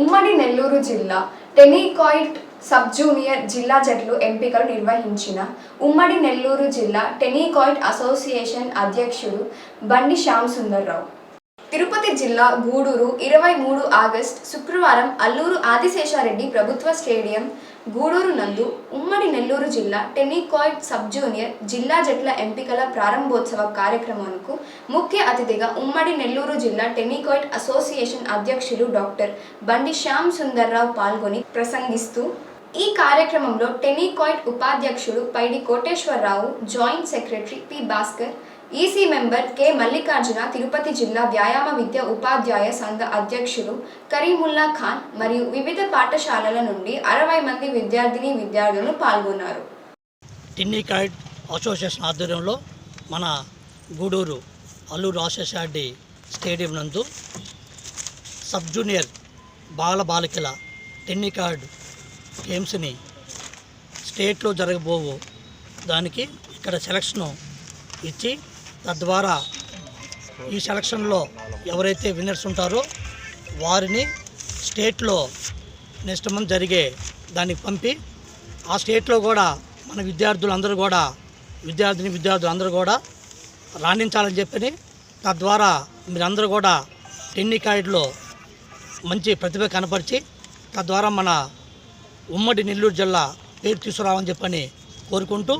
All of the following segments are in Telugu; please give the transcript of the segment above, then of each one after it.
ఉమ్మడి నెల్లూరు జిల్లా టెనికాయిట్ సబ్ జూనియర్ జిల్లా జట్లు ఎంపికలు నిర్వహించిన ఉమ్మడి నెల్లూరు జిల్లా టెనికాయిట్ అసోసియేషన్ అధ్యక్షుడు బండి శ్యామ్ సుందర్రావు. తిరుపతి జిల్లా గూడూరు ఇరవై మూడు ఆగస్ట్ శుక్రవారం అల్లూరు ఆదిశేషారెడ్డి ప్రభుత్వ స్టేడియం గూడూరు నందు ఉమ్మడి నెల్లూరు జిల్లా టెనికాయిడ్ సబ్ జూనియర్ జిల్లా జట్ల ఎంపికల ప్రారంభోత్సవ కార్యక్రమానికి ముఖ్య అతిథిగా ఉమ్మడి నెల్లూరు జిల్లా టెనికాయిడ్ అసోసియేషన్ అధ్యక్షులు డాక్టర్ బండి శ్యామ్ సుందర్రావు పాల్గొని ప్రసంగిస్తూ ఈ కార్యక్రమంలో టెనికాయిడ్ ఉపాధ్యక్షుడు Paidi Koteswararao joint secretary P Bhaskar EC member K. Mallikarjuna Tirupati జిల్లా వ్యాయామ విద్య ఉపాధ్యాయ సంఘ అధ్యక్షులు కరీముల్లా ఖాన్ మరియు వివిధ పాఠశాలల నుండి అరవై మంది విద్యార్థిని విద్యార్థులు పాల్గొన్నారు. టిన్నికాయిడ్ అసోసియేషన్ ఆధ్వర్యంలో మన గూడూరు అల్లూరు ఆశేషారెడ్డి స్టేడియం నందు సబ్ జూనియర్ బాల బాలికల టెన్నికాయిడ్ గేమ్స్ని స్టేట్లో జరగబోవు దానికి ఇక్కడ సెలక్షను ఇచ్చి తద్వారా ఈ సెలక్షన్లో ఎవరైతే విన్నర్స్ ఉంటారో వారిని స్టేట్లో నెక్స్ట్ మంత్ జరిగే దానికి పంపి ఆ స్టేట్లో కూడా మన విద్యార్థులందరూ కూడా విద్యార్థిని విద్యార్థులు అందరూ కూడా రాణించాలని చెప్పని తద్వారా మీరందరూ కూడా టెన్నికాయిడ్లో మంచి ప్రతిభ కనపరిచి తద్వారా మన ఉమ్మడి నెల్లూరు జిల్లా పేరు తీసుకురావని చెప్పని కోరుకుంటూ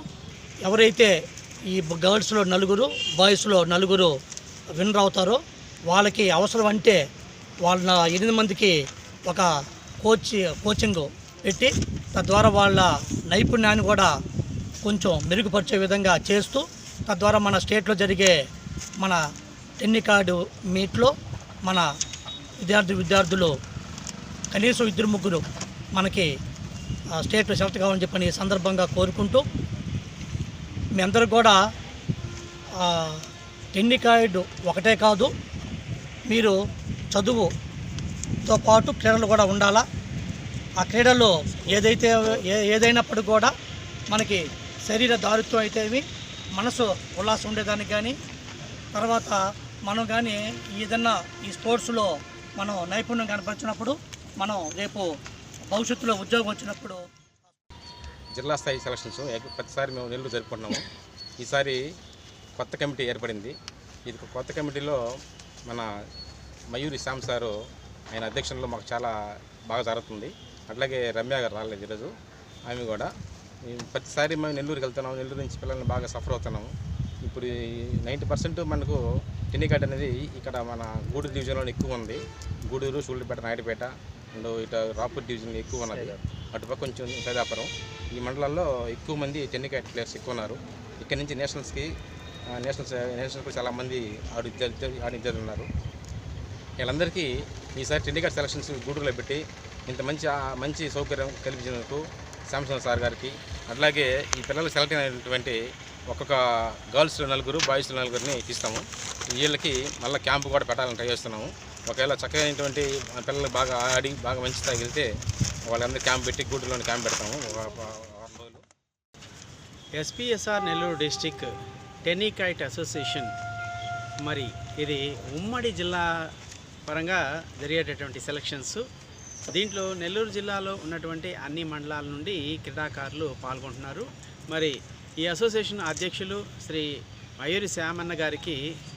ఎవరైతే ఈ గర్ల్స్లో నలుగురు బాయ్స్లో నలుగురు విన్నర్ అవుతారో. వాళ్ళకి అవసరం అంటే వాళ్ళ ఎనిమిది మందికి ఒక కోచ్ కోచింగ్ పెట్టి తద్వారా వాళ్ళ నైపుణ్యాన్ని కూడా కొంచెం మెరుగుపరిచే విధంగా చేస్తూ తద్వారా మన స్టేట్లో జరిగే మన టెన్నికార్డు మీట్లో మన విద్యార్థి విద్యార్థులు కనీసం ఇద్దరు ముగ్గురు మనకి స్టేట్లో సెలెక్ట్ కావాలని చెప్పని ఈ సందర్భంగా కోరుకుంటూ మీ అందరూ కూడా టెన్నికాయిడ్ ఒకటే కాదు మీరు చదువుతో పాటు క్రీడలు కూడా ఉండాలా? ఆ క్రీడల్లో ఏదైతే ఏ ఏదైనప్పటికీ కూడా మనకి శరీర దారుత్వం అయితేవి మనసు ఉల్లాసం ఉండేదానికి కానీ తర్వాత మనం కానీ ఏదన్నా ఈ స్పోర్ట్స్లో మనం నైపుణ్యం కనపరిచినప్పుడు మనం రేపు భవిష్యత్తులో ఉద్యోగం వచ్చినప్పుడు జిల్లా స్థాయి సెలక్షన్స్ ప్రతిసారి మేము నెల్లూరు జరుపుకుంటున్నాము. ఈసారి కొత్త కమిటీ ఏర్పడింది. ఇది కొత్త కమిటీలో మన మయూరి శ్యామ్ సారు ఆయన అధ్యక్షంలో మాకు చాలా బాగా జరుగుతుంది. అట్లాగే రమ్య గారు రాలేదు ఈరోజు. ఆమె కూడా. ప్రతిసారి మేము నెల్లూరుకి వెళ్తున్నాము. నెల్లూరు నుంచి పిల్లల్ని బాగా సఫర్ అవుతున్నాము. ఇప్పుడు నైంటీ పర్సెంట్ మనకు టెన్నికాట్ అనేది ఇక్కడ మన గూడూరు డివిజన్లో ఎక్కువ ఉంది. గూడూరు సూళ్ళపేట నాయుడుపేట అండ్ ఇటు రాపూర్ డివిజన్లో ఎక్కువ ఉన్నది. అటుపక్క కొంచెం సైదాపురం ఈ మండలాల్లో ఎక్కువ మంది టెన్నికాట్ ప్లేయర్స్ ఎక్కువ ఉన్నారు. ఇక్కడ నుంచి నేషనల్స్కి నేషనల్స్ నేషనల్కి చాలామంది ఆడు విద్యార్థి ఆడి విద్యార్థులు ఉన్నారు. వీళ్ళందరికీ ఈసారి టెన్నికాట్ సెలక్షన్స్ గూడూరులో పెట్టి ఇంత మంచి మంచి సౌకర్యం కల్పించినందుకు శాంసంగ్ సార్ గారికి అట్లాగే ఈ పిల్లలు సెలెక్ట్ అయినటువంటి ఒక్కొక్క గర్ల్స్లో నలుగురు బాయ్స్లో నలుగురిని ఇస్తాము వీళ్ళకి మళ్ళీ క్యాంపు కూడా పెట్టాలని ట్రై చేస్తున్నాము. ఒకవేళ చక్కగైనటువంటి పిల్లలు బాగా ఆడి బాగా మంచి తగిలితే వాళ్ళందరూ క్యాంప్ పెట్టి గూడూరులోని క్యాంప్ పెడతాము. ఒక వారం రోజులు. SPSR Nellore district tenikoit association మరి ఇది ఉమ్మడి జిల్లా పరంగా జరిగేటటువంటి సెలక్షన్స్. దీంట్లో నెల్లూరు జిల్లాలో ఉన్నటువంటి అన్ని మండలాల నుండి క్రీడాకారులు పాల్గొంటున్నారు. మరి ఈ అసోసియేషన్ అధ్యక్షులు శ్రీ మయూరి శ్యామన్న గారికి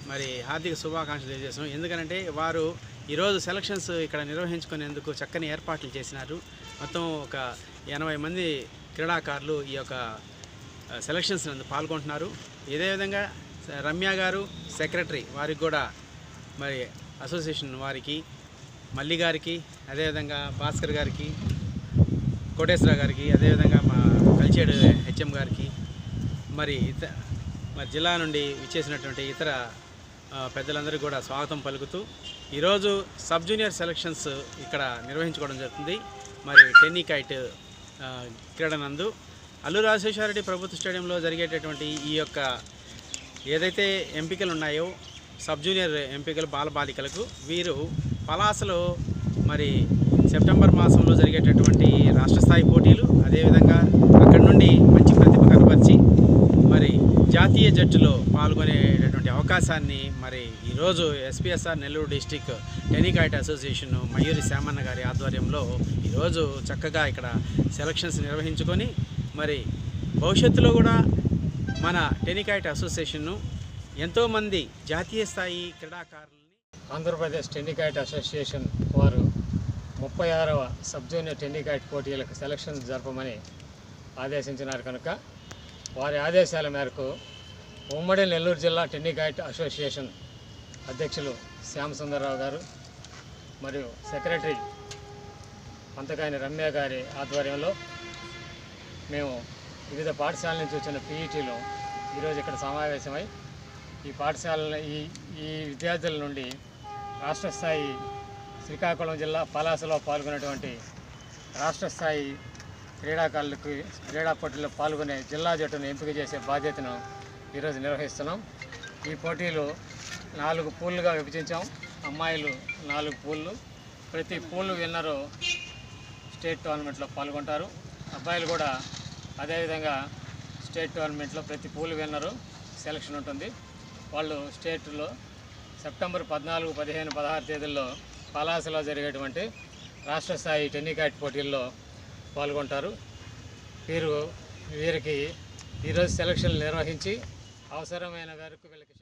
మరి హార్దిక శుభాకాంక్షలు తెలియజేస్తాం ఎందుకంటే వారు ఈరోజు సెలక్షన్స్ ఇక్కడ నిర్వహించుకునేందుకు చక్కని ఏర్పాట్లు చేసినారు. మొత్తం ఒక ఎనభై మంది క్రీడాకారులు ఈ యొక్క సెలక్షన్స్ నందు పాల్గొంటున్నారు. ఇదే విధంగా రమ్య గారు సెక్రటరీ వారికి కూడా మరి అసోసియేషన్ వారికి మల్లి గారికి అదేవిధంగా భాస్కర్ గారికి కోటేశ్వర గారికి అదేవిధంగా మా కల్చేడు హెచ్ఎం గారికి మరి ఇత మరి జిల్లా నుండి విచ్చేసినటువంటి ఇతర పెద్దలందరికీ కూడా స్వాగతం పలుకుతూ ఈరోజు సబ్ జూనియర్ సెలక్షన్స్ ఇక్కడ నిర్వహించుకోవడం జరుగుతుంది. మరి టెన్నికైట్ ఆ, క్రీడనందు అల్లు రాజశేఖరరెడ్డి ప్రభుత్వ స్టేడియంలో జరిగేటటువంటి ఈ యొక్క ఏదైతే ఎంపికలు ఉన్నాయో సబ్ జూనియర్ ఎంపికలు బాలబాలికలకు వీరు పలాసలో మరి సెప్టెంబర్ మాసంలో జరిగేటటువంటి రాష్ట్ర స్థాయి పోటీ అదేవిధంగా అక్కడి నుండి మంచి ప్రతిభ కనపరిచి మరి జాతీయ జట్టులో పాల్గొనేటటువంటి అవకాశం అవకాశాన్ని మరి ఈరోజు SPSR Nellore district tenikoit association Mayuri Shyamanna గారి ఆధ్వర్యంలో ఈరోజు చక్కగా ఇక్కడ సెలక్షన్స్ నిర్వహించుకొని మరి భవిష్యత్తులో కూడా మన టెనికాయిట్ అసోసియేషన్ను ఎంతోమంది జాతీయ స్థాయి క్రీడాకారులని ఆంధ్రప్రదేశ్ టెన్నికైట్ అసోసియేషన్ వారు ముప్పై ఆరవ సబ్ జూనియర్ టెన్నికాయిట్ పోటీలకు సెలక్షన్ జరపమని ఆదేశించినారు కనుక వారి ఆదేశాల మేరకు ఉమ్మడి నెల్లూరు జిల్లా టెన్నికైట్ అసోసియేషన్ అధ్యక్షులు శ్యామ్ సుందరరావు గారు మరియు సెక్రటరీ అంతకాయని రమ్య గారి ఆధ్వర్యంలో మేము వివిధ పాఠశాలల నుంచి వచ్చిన పీఈటీలో ఈరోజు ఇక్కడ సమావేశమై ఈ పాఠశాల ఈ ఈ విద్యార్థుల నుండి రాష్ట్ర స్థాయి శ్రీకాకుళం జిల్లా పలాసలో పాల్గొన్నటువంటి రాష్ట్ర స్థాయి క్రీడాకారులకు క్రీడా పోటీల్లో పాల్గొనే జిల్లా జట్టును ఎంపిక చేసే బాధ్యతను ఈరోజు నిర్వహిస్తున్నాం. ఈ పోటీలు నాలుగు పూలుగా విభజించాం. అమ్మాయిలు నాలుగు పూళ్ళు ప్రతి పూలు విన్నరు స్టేట్ టోర్నమెంట్లో పాల్గొంటారు. అబ్బాయిలు కూడా అదేవిధంగా స్టేట్ టోర్నమెంట్లో ప్రతి పూల్ విన్నరు సెలక్షన్ ఉంటుంది. వాళ్ళు స్టేట్లో సెప్టెంబర్ పద్నాలుగు పదిహేను పదహారు తేదీల్లో పలాసలో జరిగేటువంటి రాష్ట్ర స్థాయి టెన్నికాట్ పోటీల్లో పాల్గొంటారు. వీరు వీరికి ఈరోజు సెలక్షన్లు నిర్వహించి అవసరమైన వరకు వీళ్ళకి